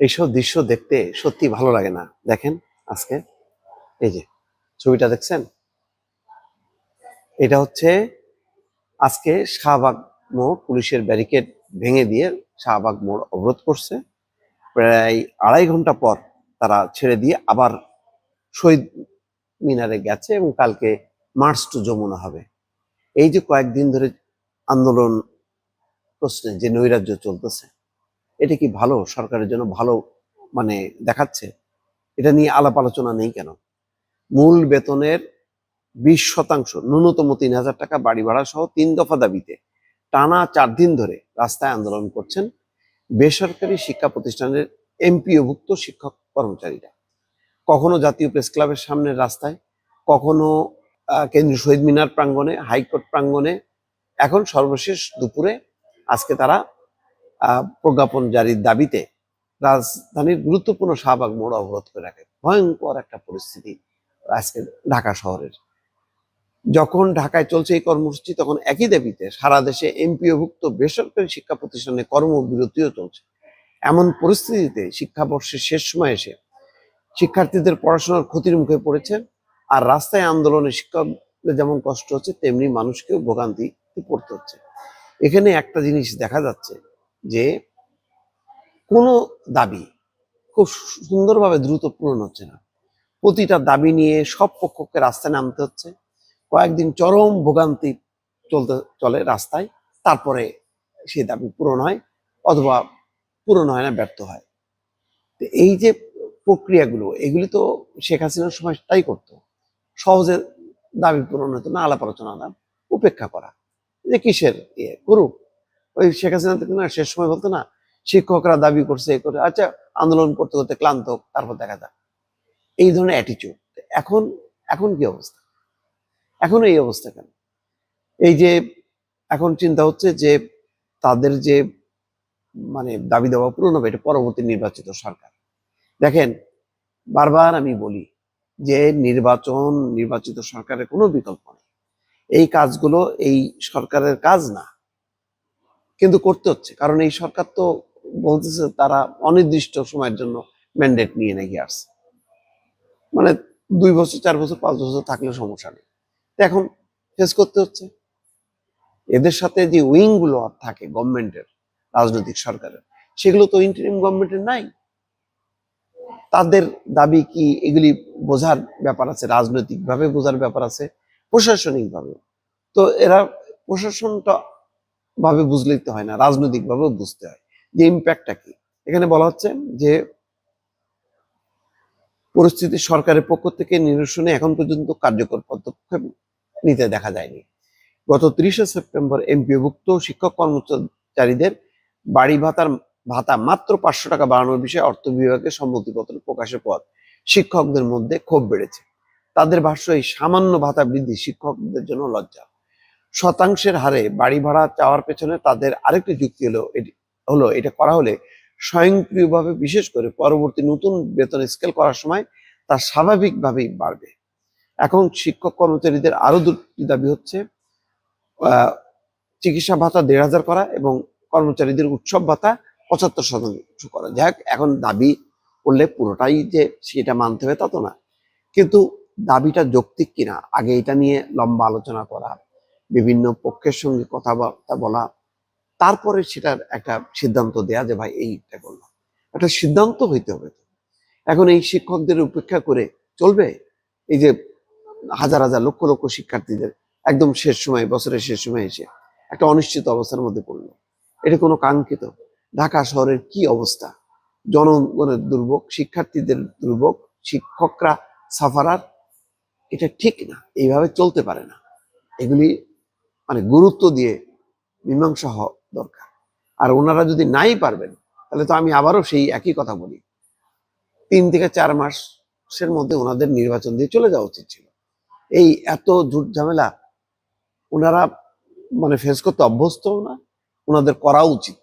এইসব দৃশ্য দেখতে সত্যি ভালো লাগে না। দেখেন আজকে। এই যে, ছবিটা দেখছেন? এটা হচ্ছে আজকে শাহবাগ মোড় পুলিশের ব্যারিকেড ভেঙে দিয়ে শাহবাগ মোড় অবরোধ করছে। প্রায় আড়াই ঘণ্টা পর তারা ছেড়ে দিয়ে আবার শহীদ মিনারে গেছে এবং কালকে মার্চ টু যমুনা হবে। এই যে কয়েকদিন ধরে আন্দোলন প্রশ্নে যে নৈরাজ্য চলতেছে এটা কি ভালো? সরকারের জন্য ভালো মানে দেখাচ্ছে? এটা নিয়ে আলাপ আলোচনা নেই কেন? মূল বেতনের বিশ শতাংশ, ন্যূনতম তিন হাজার টাকা বাড়ি ভাড়া সহ তিন দফা দাবিতে টানা চার দিন ধরে রাস্তায় আন্দোলন করছেন বেসরকারি শিক্ষা প্রতিষ্ঠানের এমপিওভুক্ত শিক্ষক কর্মচারীরা। কখনো জাতীয় প্রেস ক্লাবের সামনের রাস্তায়, কখনো কেন্দ্রীয় শহীদ মিনার প্রাঙ্গণে, হাইকোর্ট প্রাঙ্গণে। এখন সর্বশেষ দুপুরে আজকে তারা প্রজ্ঞাপন জারির দাবিতে রাজধানীর গুরুত্বপূর্ণ শাহবাগ মোড় অবরোধ করে রাখে। ভয়ঙ্কর একটা পরিস্থিতি আজকে ঢাকা শহরের। যখন ঢাকায় চলছে এই কর্মসূচি, তখন একই দাবিতে সারা দেশে এমপিওভুক্ত বেসরকারি শিক্ষা প্রতিষ্ঠানে কর্মবিরতিও চলছে। এমন পরিস্থিতিতে শিক্ষাবর্ষের শেষ সময় এসে শিক্ষার্থীদের পড়াশোনার ক্ষতির মুখে পড়েছে আর রাস্তায় আন্দোলনে শিক্ষকদের যেমন কষ্ট হচ্ছে, তেমনি মানুষকেও ভোগান্তি পড়তে হচ্ছে। এখানে একটা জিনিস দেখা যাচ্ছে যে কোনো দাবি খুব সুন্দরভাবে দ্রুত পূরণ হচ্ছে না। প্রতিটা দাবি নিয়ে সব পক্ষকে রাস্তায় নামতে হচ্ছে। কয়েকদিন চরম ভোগান্তি চলতে চলে রাস্তায়, তারপরে সেই দাবি পূরণ হয় অথবা পূরণ হয় না, ব্যর্থ হয়। এই যে প্রক্রিয়াগুলো, এগুলি তো শেখ হাসিনার সময় তাই করতো। সহজে দাবি পূরণ হতো না, আলাপ আলোচনা না, উপেক্ষা করা। যে কিসের ইয়ে করুক ওই শেখ হাসিনা না, শেষ সময় বলতো না, শিক্ষকরা দাবি করছে এ করে আচ্ছা আন্দোলন করতে করতে ক্লান্ত তারপর দেখা যাক। এই ধরনের অ্যাটিচিউড এখন এখন কি অবস্থা? এখন এই অবস্থা কেন? এই যে, এখন চিন্তা হচ্ছে যে, তাদের যে মানে দাবি দেওয়া পূরণ হবে, এটা পরবর্তী নির্বাচিত সরকার। দেখেন, বারবার আমি বলি যে, নির্বাচন, নির্বাচিত সরকারের কোনো বিকল্প নেই। এই কাজগুলো, এই সরকারের কাজ না। কিন্তু করতে হচ্ছে। কারণ এই সরকার তো বলতেছে তারা অনির্দিষ্ট সময়ের জন্য ম্যান্ডেট নিয়ে নাকি আসছে। মানে দুই বছর, চার বছর, পাঁচ বছর থাকলে সমস্যা নেই। এখন ফেস করতে হচ্ছে। এদের সাথে যে উইংগুলো থাকে গভর্নমেন্টের রাজনৈতিক সরকারের, সেগুলো তো ইন্টারিম গভর্নমেন্টের নাই। তাদের দাবি কি এগুলি বোঝার ব্যাপার আছে রাজনৈতিক ভাবে বোঝার ব্যাপার আছে প্রশাসনিক ভাবে তো এরা প্রশাসনটা ভাবে বুঝলেই তো হয় না রাজনৈতিক ভাবেও বুঝতে হয়। যে ইম্প্যাক্টটা কি? এখানে বলা হচ্ছে যে, পরিস্থিতি সরকারের পক্ষ থেকে নিরসনে এখন পর্যন্ত কার্যকর পদক্ষেপ নিতে দেখা যায়নি। গত তিরিশে সেপ্টেম্বর এমপিভুক্ত শিক্ষক কর্মচারীদের বাড়ি ভাতার, ভাতা মাত্র পাঁচশো টাকা বাড়ানোর বিষয়ে অর্থ বিভাগের সম্মতিপত্র প্রকাশের পর শিক্ষকদের মধ্যে ক্ষোভ বেড়েছে। তাদের ভাষ্য, এই সামান্য ভাতা বৃদ্ধি শিক্ষকদের জন্য লজ্জা। শতাংশের হারে বাড়ি ভাড়া চাওয়ার পেছনে তাদের আরেকটি যুক্তি হলো, এটি হলো, এটা করা হলে স্বয়ংক্রিয়ভাবে বিশেষ করে পরবর্তী নতুন বেতন স্কেল করার সময় তা স্বাভাবিকভাবেই বাড়বে। এখন শিক্ষক কর্মচারীদের আরও দুটি দাবি হচ্ছে চিকিৎসা ভাতা দেড় হাজার করা এবং কর্মচারীদের উৎসব ভাতা পঁচাত্তর শতাংশ করা। যাক এখন দাবি করলে পুরোটাই যে সেটা মানতে হবে তা তো না। কিন্তু দাবিটা যৌক্তিক কিনা, আগে এটা নিয়ে লম্বা আলোচনা করা বিভিন্ন পক্ষের সঙ্গে কথাবার্তা বলা, তারপরে সেটার একটা সিদ্ধান্ত দেয়া যে, ভাই, এইটা করলাম একটা সিদ্ধান্ত হইতে হবে এখন এই শিক্ষকদের উপেক্ষা করে চলবে? এই যে হাজার হাজার লক্ষ লক্ষ শিক্ষার্থীদের একদম শেষ সময়, বছরের শেষ সময় এসে একটা অনিশ্চিত অবস্থার মধ্যে পড়ল। এটা কোনো কাঙ্ক্ষিত? ঢাকা শহরের কি অবস্থা? জনগণের দুর্ভোগ, শিক্ষার্থীদের দুর্ভোগ, শিক্ষকরা সাফারার, এটা ঠিক না। এইভাবে চলতে পারে না। এগুলি মানে গুরুত্ব দিয়ে মীমাংসা হওয়া দরকার। আর ওনারা যদি নাই পারবেন, তাহলে তো আমি আবারও সেই একই কথা বলি। তিন থেকে চার মাসের মধ্যে ওনাদের নির্বাচন দিয়ে চলে যাওয়া উচিত ছিল। এই এত ঝুট ঝামেলা ওনারা মানে ফেস করতে অভ্যস্ত না, ওনাদের করা উচিত।